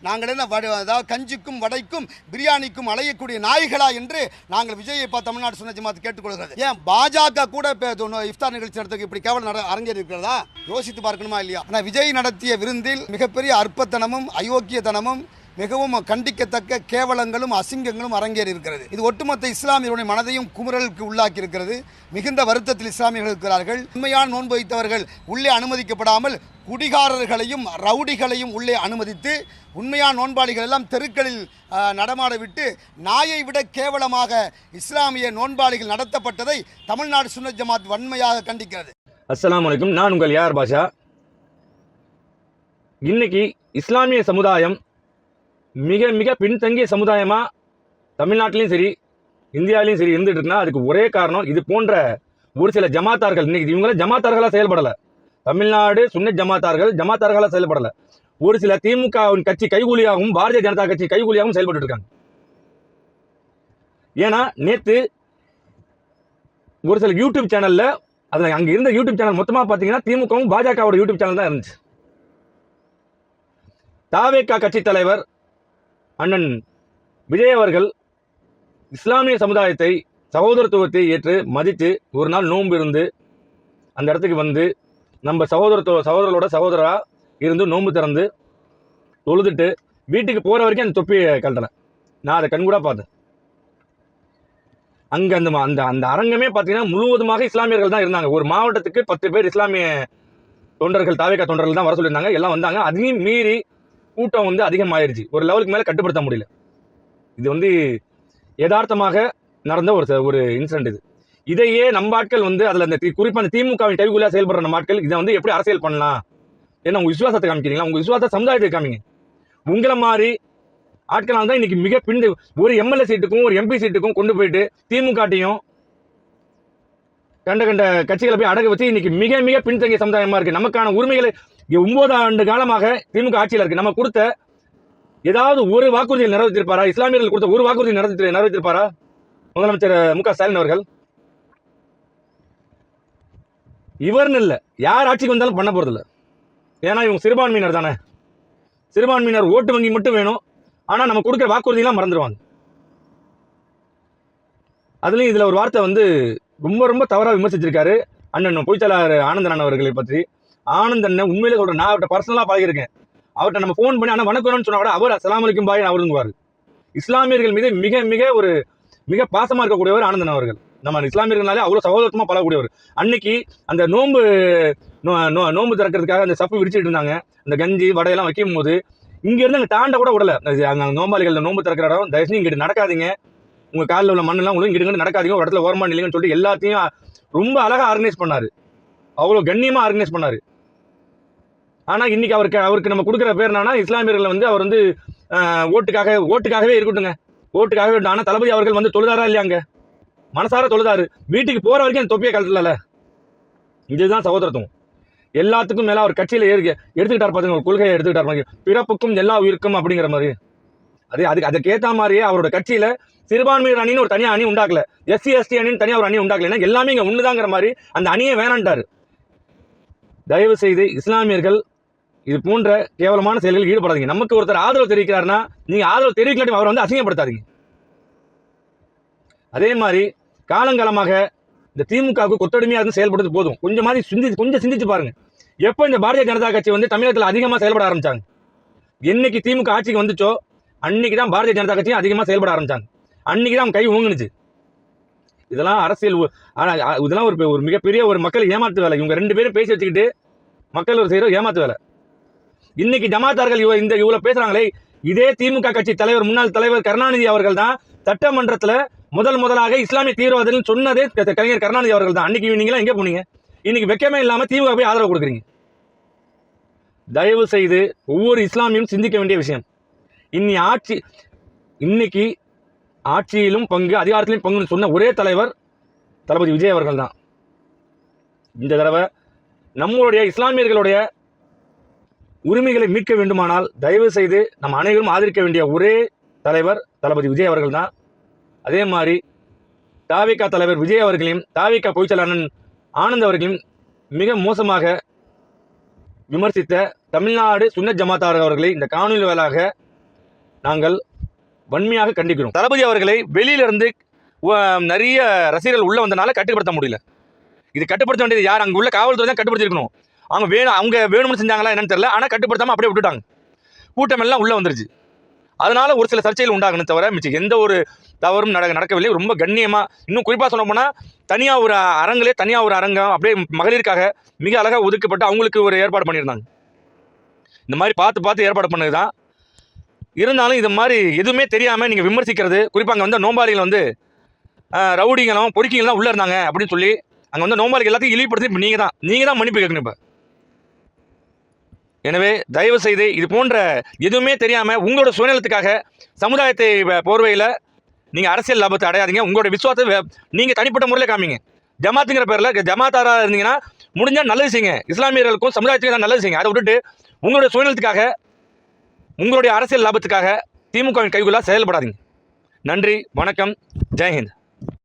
நாங்கள் என்ன வட- அதாவது கஞ்சிக்கும் வடைக்கும் பிரியாணிக்கும் அலையக்கூடிய நாய்களா என்று நாங்கள் விஜயை பா தமிழ்நாடு சுன்ன ஜமாத் கேட்டுக்கொள்கிறது. ஏன் பாஜக கூட இஃப்தார் நிகழ்ச்சி நடத்துக்கு இப்படி கேவலம் நட அரங்கேறி இருக்கிறதா? யோசித்து பார்க்கணுமா இல்லையா? ஆனால் விஜய் நடத்திய விருந்தில் மிகப்பெரிய அற்பத்தனமும் அயோக்கியத்தனமும் மிகவும் கண்டிக்கத்தக்க கேவலங்களும் அசிங்கங்களும் அரங்கேறி இருக்கிறது இது ஒட்டுமொத்த இஸ்லாமியருடைய மனதையும் குமுறலுக்கு உள்ளாக்கி இருக்கிறது மிகுந்த வருத்தத்தில் இஸ்லாமியர்கள் இருக்கிறார்கள். உண்மையான நோன்பு வைத்தவர்கள் உள்ளே அனுமதிக்கப்படாமல் குடிகாரர்களையும் ரவுடிகளையும் உள்ளே அனுமதித்து உண்மையான நோன்பாளிகள் எல்லாம் தெருக்களில் நடமாட விட்டு நாயை விட கேவலமாக இஸ்லாமிய நோன்பாளிகள் நடத்தப்பட்டதை தமிழ்நாடு சுன்னத் ஜமாத் வன்மையாக கண்டிக்கிறது. அஸ்லாம் வலைக்கும் நான் உங்கள் யார் பாஷா? இன்னைக்கு இஸ்லாமிய சமுதாயம் மிக மிக பின்தங்கிய சமுதாயமாக தமிழ்நாட்டிலையும் சரி இந்தியாவிலையும் சரி இருந்துட்டு இருக்குன்னா அதுக்கு ஒரே காரணம் இது போன்ற ஒரு சில ஜமாத்தார்கள் இன்னைக்கு இவங்கள ஜமாத்தார்களாக செயல்படலை. தமிழ்நாடு சுன்ன ஜமாத்தார்கள் ஜமாத்தார்களாக செயல்படலை. ஒரு சில திமுகவின் கட்சி கைகூலியாகவும் பாரதிய ஜனதா கட்சி கைகூலியாகவும் செயல்பட்டு இருக்காங்க ஏன்னா நேற்று ஒரு சில யூடியூப் சேனலில் அதில் அங்கே இருந்த யூடியூப் சேனல் மொத்தமாக பார்த்தீங்கன்னா திமுகவும் பாஜகவோட யூடியூப் சேனல் தான் இருந்துச்சு. தாவேக்கா கட்சி தலைவர் அண்ணன் விஜய் அவர்கள் இஸ்லாமிய சமுதாயத்தை சகோதரத்துவத்தை ஏற்று மதித்து ஒரு நாள் நோன்பு இருந்து அந்த இடத்துக்கு வந்து நம்ம சகோதரத்துவ சகோதரர்களோட சகோதரராக இருந்து நோன்பு திறந்து தொழுதுட்டு வீட்டுக்கு போகிற வரைக்கும் அந்த தொப்பியை கழட்டினேன். நான் அதை கண்கூடா பார்த்தேன். அங்கே அந்த அந்த அந்த அரங்கமே பார்த்தீங்கன்னா முழுவதுமாக இஸ்லாமியர்கள் தான் இருந்தாங்க. ஒரு மாவட்டத்துக்கு பத்து பேர் இஸ்லாமிய தொண்டர்கள் தாவேக்கா தொண்டர்கள் தான் வர சொல்லியிருந்தாங்க. எல்லாம் வந்தாங்க. அதையும் மீறி கூட்டம் வந்து அதிகமாயிருச்சு. ஒரு லெவலுக்கு மேலே கட்டுப்படுத்த முடியல. இது வந்து யதார்த்தமாக நடந்த ஒரு ச- ஒரு இன்சிடென்ட் இது. இதையே நம்ம ஆட்கள் வந்து அதில் அந்த குறிப்பாக அந்த திமுகவின் டைகுள்ளாக செயல்படுற நம்ம ஆட்கள் இதை வந்து எப்படி அரசியல் பண்ணலாம்? ஏன்னா உங்கள் விசுவாசத்தை காமிக்கிறீங்களா? உங்கள் விசுவாசத்தை சமுதாயத்தை காமிங்க. உங்களை மாதிரி ஆட்களால் தான் இன்னைக்கு மிக பின் ஒரு எம்எல்ஏ சீட்டுக்கும் ஒரு எம்பி சீட்டுக்கும் கொண்டு போயிட்டு திமுகட்டையும் கண்ட கண்ட கட்சிகளை போய் அடகு வச்சு இன்னைக்கு மிக மிக பின்தங்கிய சமுதாயமாக இருக்குது நமக்கான உரிமைகளை ஒன்பது ஆண்டு காலமாக திமுக ஆட்சியில் இருக்கு. நம்ம கொடுத்த ஏதாவது ஒரு வாக்குறுதியில் நிறைவேற்றிருப்பாரா? இஸ்லாமியர்கள் கொடுத்த ஒரு வாக்குறுதி நிறைவேற்றி நிறைவேற்றிருப்பாரா? முதலமைச்சர் மு க ஸ்டாலின் அவர்கள்? இவர்னு இல்லை. யார் ஆட்சிக்கு வந்தாலும் பண்ண போகிறதில்ல ஏன்னா இவங்க சிறுபான்மையினர் தானே. சிறுபான்மையினர் ஓட்டு வங்கி மட்டும் வேணும். ஆனால் நம்ம கொடுக்குற வாக்குறுதியெல்லாம் மறந்துடுவாங்க அதுலேயும் இதில் ஒரு வார்த்தை வந்து ரொம்ப ரொம்ப தவறாக விமர்சிச்சிருக்காரு அண்ணன் பொய்ச்சலாளர் ஆனந்தன் அவர்களை பற்றி. ஆனந்தன் உண்மையிலே சொல்கிறேன் நான் அவர்கிட்ட பர்சனலாக பழகிருக்கேன் அவர்கிட்ட நம்ம ஃபோன் பண்ணி ஆனால் வணக்கம்னு சொன்னால் கூட அவர் அஸ்ஸலாமு அலைக்கும் பாய் அவருங்குவார். இஸ்லாமியர்கள் மீது மிக மிக ஒரு மிக பாசமாக இருக்கக்கூடியவர் ஆனந்தன் அவர்கள். நம்ம இஸ்லாமியர்கள்னாலே அவ்வளோ சகோதரத்துவமா பழகக்கூடியவர். அன்னைக்கு அந்த நோன்பு நோ- நோ- நோன்பு திறக்கிறதுக்காக அந்த சப்பு விரிச்சிட்டு இருந்தாங்க. அந்த கஞ்சி வடையெல்லாம் வைக்கும் போது இங்கேருந்து அங்கே தாண்ட கூட விடல. அங்கே நோம்பாளிகள் நோம்பு நோன்பு திறக்கிற இடம். தயவுசெய்து இங்கிட்டு நடக்காதீங்க. உங்கள் காலில் உள்ள மண்ணெல்லாம் உங்களுக்கு இங்கிட்டு நடக்காதீங்க. ஒரு இடத்துல ஓரமா இல்லைங்கன்னு சொல்லிட்டு எல்லாத்தையும் ரொம்ப அழகாக ஆர்கனைஸ் பண்ணார். அவ்வளோ கண்ணியமாக ஆர்கனைஸ் பண்ணார். ஆனால் இன்றைக்கி அவருக்கு அவருக்கு நம்ம கொடுக்குற பேர் என்னன்னா இஸ்லாமியர்களை வந்து அவர் வந்து ஓட்டுக்காக ஓட்டுக்காகவே இருக்கட்டுங்க ஓட்டுக்காகவே ஆனால் தளபதி அவர்கள் வந்து தொழுதாரா இல்லையாங்க மனசார தொழுதாரு. வீட்டுக்கு போகிற வரைக்கும் அந்த தொப்பியை கழட்டல இதுதான் சகோதரத்துவம். எல்லாத்துக்கும் மேலே அவர் கட்சியில் ஏறி எடுத்துக்கிட்டார் பார்த்துங்க ஒரு கொள்கையை எடுத்துக்கிட்டார் பாருங்க. பிறப்புக்கும் எல்லா உயிருக்கும் அப்படிங்கிற மாதிரி. அதே அதுக்கு அதுக்கேற்ற மாதிரியே அவரோட கட்சியில் சிறுபான்மையர் அணின்னு ஒரு தனியாக அணி உண்டாக்கல. எஸ்சி எஸ்டி அணின்னு தனியாக ஒரு அணி உண்டாக்கல. ஏன்னா எல்லாமே இங்கே ஒன்றுதாங்கிற மாதிரி அந்த அணியை வேணான்ட்டார். தயவு செய்து இஸ்லாமியர்கள் இது போன்ற கேவலமான செயல்களில் ஈடுபடாதீங்க. நமக்கு ஒருத்தர் ஆதரவு தெரிவிக்கிறாருன்னா நீங்கள் ஆதரவு தெரிவிக்கலாட்டி அவரை வந்து அசிங்கப்படுத்தாதீங்க. அதே மாதிரி காலங்காலமாக இந்த திமுகவுக்கு கொத்தடிமையா இருந்து செயல்படுறது போதும். கொஞ்சம் மாதிரி சிந்திச்சு கொஞ்சம் சிந்திச்சு பாருங்க. எப்போ இந்த பாரதிய ஜனதா கட்சி வந்து தமிழகத்தில் அதிகமாக செயல்பட ஆரம்பிச்சாங்க? என்னைக்கு திமுக ஆட்சிக்கு வந்துச்சோ அன்னைக்கு தான் பாரதிய ஜனதா கட்சியும் அதிகமாக செயல்பட ஆரம்பிச்சாங்க. அன்னைக்கு தான் அவங்க கை ஊங்குனுச்சு இதெல்லாம் அரசியல் இதெல்லாம் ஒரு ஒரு மிகப்பெரிய ஒரு மக்கள் ஏமாத்து வேலை. இவங்க ரெண்டு பேரும் பேசி வச்சுக்கிட்டு மக்கள் ஒரு செய்கிற ஏமாத்து வேலை. இன்னைக்கு ஜமாத்தார்கள் இவ இந்த இவ்வளவு பேசுறாங்களே. இதே திமுக கட்சி தலைவர் முன்னாள் தலைவர் கருணாநிதி அவர்கள் தான் சட்டமன்றத்துல முதல் முதலாக இஸ்லாமிய தீவிரவாதிகள் சொன்னதே கலைஞர் கருணாநிதி அவர்கள் தான் அன்னைக்கு நீங்களாம் எங்க போனீங்க? இன்னைக்கு வெக்கமே இல்லாம திமுக போய் ஆதரவு கொடுக்குறீங்க. தயவு செய்து ஒவ்வொரு இஸ்லாமியும் சிந்திக்க வேண்டிய விஷயம். இன்னி ஆட்சி இன்னைக்கு ஆட்சியிலும் பங்கு அதிகாரத்திலும் பங்குன்னு சொன்ன ஒரே தலைவர் தளபதி விஜய் அவர்கள் தான் இந்த தடவை நம்மளுடைய இஸ்லாமியர்களுடைய உரிமைகளை மீட்க வேண்டுமானால் தயவு செய்து நம்ம அனைவரும் ஆதரிக்க வேண்டிய ஒரே தலைவர் தளபதி விஜய் அவர்கள் தான் அதே மாதிரி தாவிகா தலைவர் விஜய் அவர்களையும் தாவிகா பொய்ச்சலாளன் ஆனந்த் அவர்களையும் மிக மோசமாக விமர்சித்த தமிழ்நாடு சுன்னத் ஜமாத்தார் அவர்களை இந்த காணொலி வாயிலாக நாங்கள் வன்மையாக கண்டிக்கிறோம். தளபதி அவர்களை வெளியிலிருந்து நிறைய ரசிகர்கள் உள்ளே வந்தனால கட்டுப்படுத்த முடியல. இது கட்டுப்படுத்த வேண்டியது யார்? அங்கே உள்ள காவல்துறை தான் கட்டுப்படுத்திருக்கணும் அவங்க வேணும் அவங்க வேணும்னு செஞ்சாங்களா என்னன்னு தெரியல. ஆனால் கட்டுப்படுத்தாமல் அப்படியே விட்டுட்டாங்க. கூட்டம் எல்லாம் உள்ள வந்துருச்சு. அதனால் ஒரு சில சர்ச்சைகள் உண்டாகணும் தவிர மிச்சம் எந்த ஒரு தவறும் நட நடக்கவில்லை. ரொம்ப கண்ணியமாக இன்னும் குறிப்பாக சொல்ல போனால் தனியாக ஒரு அரங்கிலே தனியாக ஒரு அரங்கம் அப்படியே மகளிருக்காக மிக அழகாக ஒதுக்கப்பட்டு அவங்களுக்கு ஒரு ஏற்பாடு பண்ணியிருந்தாங்க. இந்த மாதிரி பார்த்து பார்த்து ஏற்பாடு பண்ணது தான் இருந்தாலும் இது மாதிரி எதுவுமே தெரியாமல் நீங்கள் விமர்சிக்கிறது குறிப்பாக அங்கே வந்து நோம்பாளிகள் வந்து ரவுடிங்களும் பொறுக்கிங்கெல்லாம் உள்ளே இருந்தாங்க அப்படின்னு சொல்லி அங்கே வந்து நோம்பாளிகள் எல்லாத்தையும் இழிவுபடுத்தி இப்போ நீங்கள் தான் நீங்கள் தான் மன்னிப்பு கேட்கணும் இப்போ. எனவே தயவு செய்து இது போன்ற எதுவுமே தெரியாமல் உங்களோட சுயநலத்துக்காக சமுதாயத்தை போர்வையில் நீங்கள் அரசியல் லாபத்தை அடையாதீங்க. உங்களோட விசுவாசத்தை நீங்கள் தனிப்பட்ட முறையில் காமிங்க. ஜமாத்துங்கிற பேரில் ஜமாத்தாராக இருந்தீங்கன்னா முடிஞ்சால் நல்லது செய்யுங்க. இஸ்லாமியர்களுக்கும் சமுதாயத்துக்கும் தான் நல்லது செய்யுங்க. அதை விட்டுட்டு உங்களுடைய சுயநலத்துக்காக உங்களுடைய அரசியல் லாபத்துக்காக திமுகவின் கைகுள்ளா செயல்படாதீங்க. நன்றி வணக்கம் ஜெய்ஹிந்த்